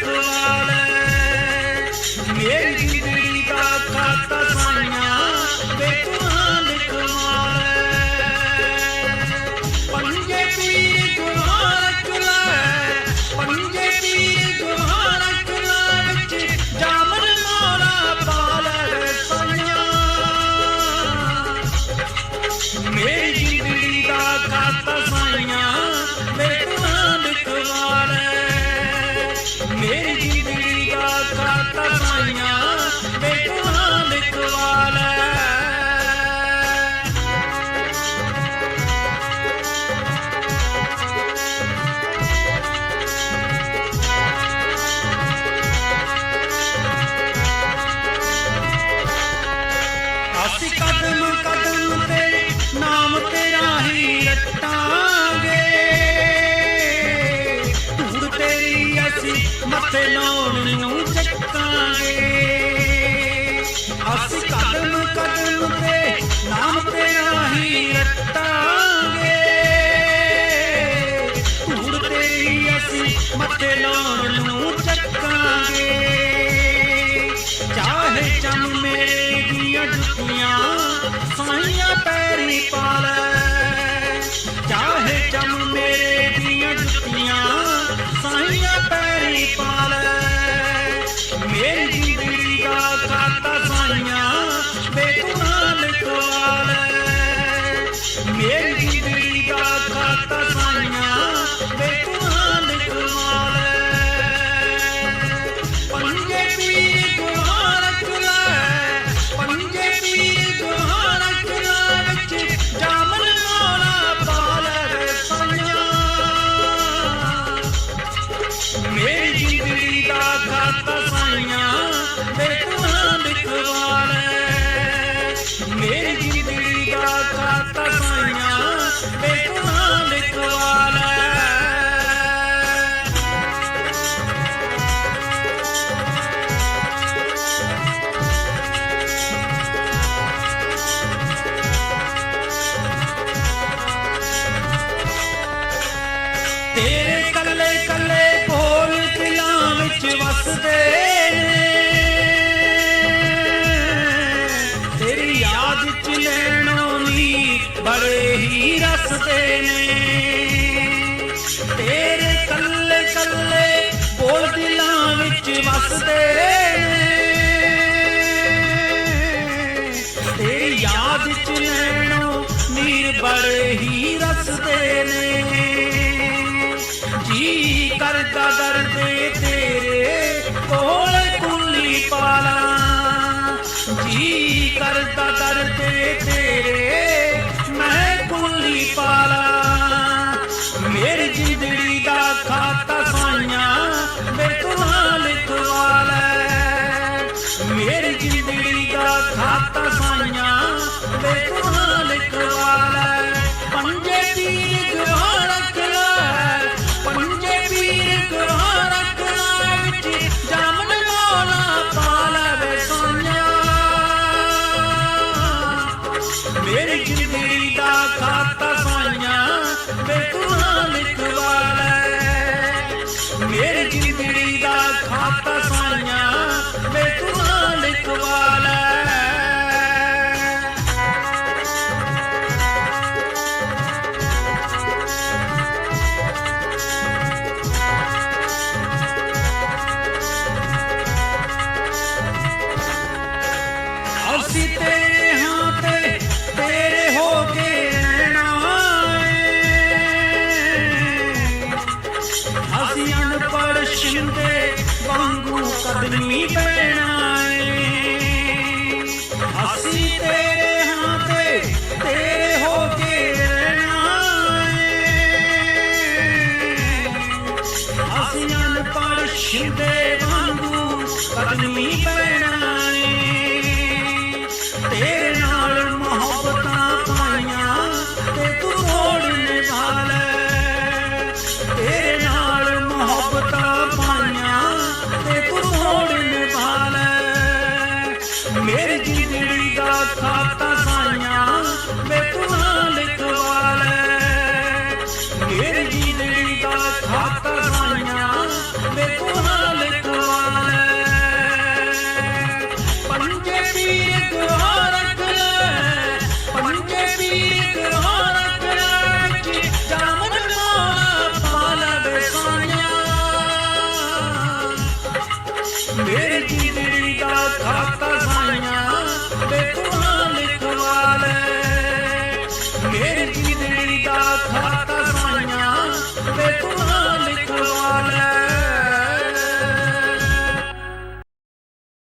tua ਮੇਰੀ ਜ਼ਿੰਦਗੀ ਦਾ ਖਾਤਾ ਸਾਈਆਂ ਬੇਟਾ ਲਿਖਵਾ ਲੈ ਅਸੀਂ ਮੱਥੇ ਲਾਉਣ ਨੂੰ ਚੱਕਾਂਗੇ ਅਸੀਂ ਕਦਮ ਕਦਮ ਤੇ ਨਾਮ ਤੇਰਾ ਹੀ ਰਟਾਂਗੇ ਧੂੜ ਤੇਰੀ ਅਸੀਂ ਮੱਥੇ ਲਾਉਣ ਨੂੰ ਚੱਕਾਂਗੇ ਚਾਹੇ ਚੰਮ ਦੀਆਂ ਜੁੱਤੀਆਂ ਸਾਈਆਂ ਪੈਰੀ ਮੇਰੀ ਜ਼ਿੰਦਗੀ ਦਾ ਖਾਤਾ ਸਾਈਆਂ ਬੇਤੁਨਾ ਲਿਖਵਾ ਲੈ ਪੰਜੇ ਪੀਰ ਗੁਹਾਰਕ ਲੈ ਪੰਜੇ ਪੀਰ ਗੁਹਾਰਕ ਲੈ ਵਿੱਚ ਜਾਮਨ ਮੋਲਾ ਪਾਲਰ ਸੰਿਆ ਮੇਰੀ ਜ਼ਿੰਦਗੀ ਦਾ ਖਾਤਾ ਸਾਈਆਂ ਬੇਤਨਾ ਲਿਖਵਾ ਲੈ ਹੀ ਨੇ। ਤੇਰੇ ਕੱਲੇ ਕੱਲੇ ਬੋਲ ਦਿਲਾਂ ਵਿੱਚ ਵਸਦੇ ਨੇ। ਤੇਰੀ ਯਾਦ ਚ ਲੈਣੋਂ ਨੀਰ ਬੜੇ ਹੀ ਰਸਦੇ ਨੇ। ਜੀ ਕਰਦਾ ਦਰਦੇ ਤੇਰੇ ਕੋਲ ਕੁੱਲੀ ਪਾਲਾ। ਜੀ ਕਰਦਾ ਦਰਦੇ ਪਾਲਾ। ਮੇਰੀ ਜ਼ਿੰਦਗੀ ਦਾ ਖਾਤਾ ਸਾਈਆਂ ਬੇਤੁਨਾ ਲਿਖਵਾ ਲੈ ਮੇਰੀ ਜ਼ਿੰਦਗੀ ਦਾ ਖਾਤਾ ਸਾਈਆਂ ਵਾਂਗੂ ਕਦਮੀ ਪੈਣਾ ਏ ਅਸੀਂ ਤੇਰੇ ਹਾਂ ਤੇ ਤੇਰੇ ਹੋ ਕੇ ਰਹਿਣਾ ਏ ਅਸੀਂ ਅਨਪੜ੍ਹ ਸ਼ਿੰਦੇ ਵਾਂਗੂ ਕਦਮੀ ਪੈਣਾ time.